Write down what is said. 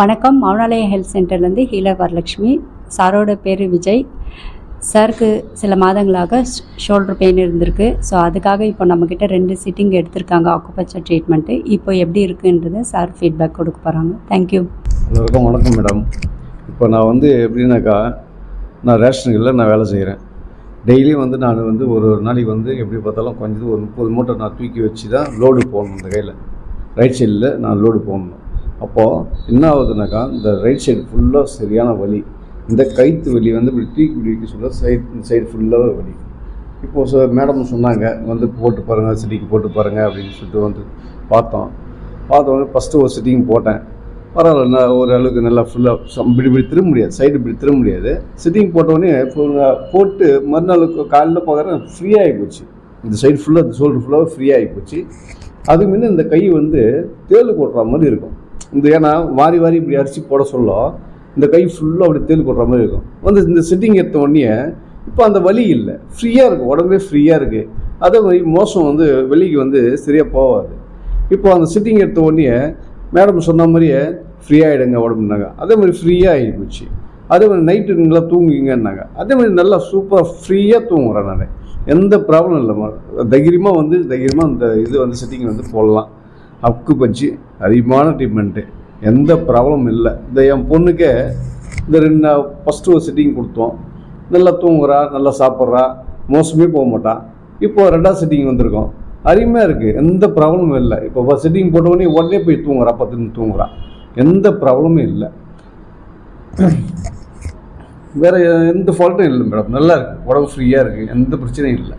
வணக்கம். மௌனாலய ஹெல்த் சென்டர்லேருந்து ஹீலர் வரலட்சுமி. சாரோட பேர் விஜய். சாருக்கு சில மாதங்களாக ஷோல்டர் பெயின் இருந்திருக்கு. ஸோ அதுக்காக இப்போ நம்மக்கிட்ட ரெண்டு சிட்டிங் எடுத்திருக்காங்க ஆக்குபச்சர் ட்ரீட்மெண்ட்டு. இப்போ எப்படி இருக்குன்றதை சார் ஃபீட்பேக் கொடுக்க போகிறாங்க தேங்க்யூ எல்லோருக்கும் வணக்கம் மேடம். இப்போ நான் வந்து எப்படின்னாக்கா நான் ரேஷன் ரேஷனுகளில் நான் வேலை செய்கிறேன் டெய்லியும் வந்து நான் வந்து ஒரு ஒரு நாளைக்கு வந்து எப்படி பார்த்தாலும் கொஞ்சம் ஒரு முப்பது மூட்டை நான் தூக்கி வச்சு தான் லோடு போடணும் இந்த கையில். ரைட் சைடில் நான் லோடு போடணும். அப்போது என்ன ஆகுதுனாக்கா இந்த ரைட் சைடு ஃபுல்லாக சரியான வலி. இந்த கைத்து வலி வந்து இப்படி தூக்கி இப்படி சொல்ல சைட் இந்த சைடு ஃபுல்லாக வலி. இப்போது சார் மேடம் சொன்னாங்க வந்து போட்டு பாருங்கள் சிட்டிக்கு போட்டு பாருங்கள் அப்படின்னு சொல்லிட்டு வந்து பார்த்தோம். பார்த்தோன்னே ஃபஸ்ட்டு ஒரு சிட்டிங் போட்டேன். பரவாயில்ல நான் ஓரளவுக்கு நல்லா ஃபுல்லாக இப்படி இப்படி திரும்ப முடியாது சைடு இப்படி திரும்ப முடியாது. சிட்டிங் போட்டோடனே போட்டு மறுநாளுக்கு காலையில் பார்க்குறேன் ஃப்ரீயாகி போச்சு. இந்த சைடு ஃபுல்லாக இந்த ஷோல்டர் ஃபுல்லாக ஃப்ரீயாகி போச்சு. அதுக்கு முன்னே இந்த கை வந்து தேள் கொட்டுற மாதிரி இருக்கும். இந்த ஏன்னா வாரி வாரி இப்படி அரிசி போட சொல்ல இந்த கை ஃபுல்லாக அப்படி தேல் கொடுற மாதிரி இருக்கும். வந்து இந்த சிட்டிங் எடுத்த உடனே இப்போ அந்த வலி இல்லை. ஃப்ரீயாக இருக்குது உடம்பே ஃப்ரீயாக இருக்குது அதே மாதிரி மோசம் வந்து வெளிக்கு வந்து சரியாக போகாது. இப்போ அந்த சிட்டிங் எடுத்த உடனே மேடம் சொன்ன மாதிரியே ஃப்ரீயாகிடுங்க உடம்புனாங்க அதே மாதிரி ஃப்ரீயாக ஆகி போச்சு. அதே மாதிரி நைட்டு நல்லா தூங்குங்கன்னாங்க அதே மாதிரி நல்லா சூப்பராக ஃப்ரீயாக தூங்குறேன் நான். எந்த ப்ராப்ளம் இல்லைம்மா தைரியமாக வந்து தைரியமாக அந்த இது வந்து சிட்டிங் வந்து போடலாம். அக்கு பச்சு அதிகமான ட்ரீட்மெண்ட்டு எந்த ப்ராப்ளமும் இல்லை. இந்த என் பொண்ணுக்கே இந்த ரெண்டு ஃபஸ்ட்டு ஒரு சிட்டிங் கொடுத்தோம். நல்லா தூங்குறா நல்லா சாப்பிட்றா மோசமே போக மாட்டான் இப்போ ரெண்டாவது சிட்டிங் வந்திருக்கோம். அருமையாக இருக்குது எந்த ப்ராப்ளமும் இல்லை. இப்போ சிட்டிங் போட்ட உடனே போய் தூங்குறா பத்து தூங்குறா. எந்த ப்ராப்ளமும் இல்லை. வேறு எந்த ஃபால்ட்டும் இல்லை மேடம் நல்லா இருக்குது உடம்பு ஃப்ரீயாக இருக்குது எந்த பிரச்சனையும் இல்லை.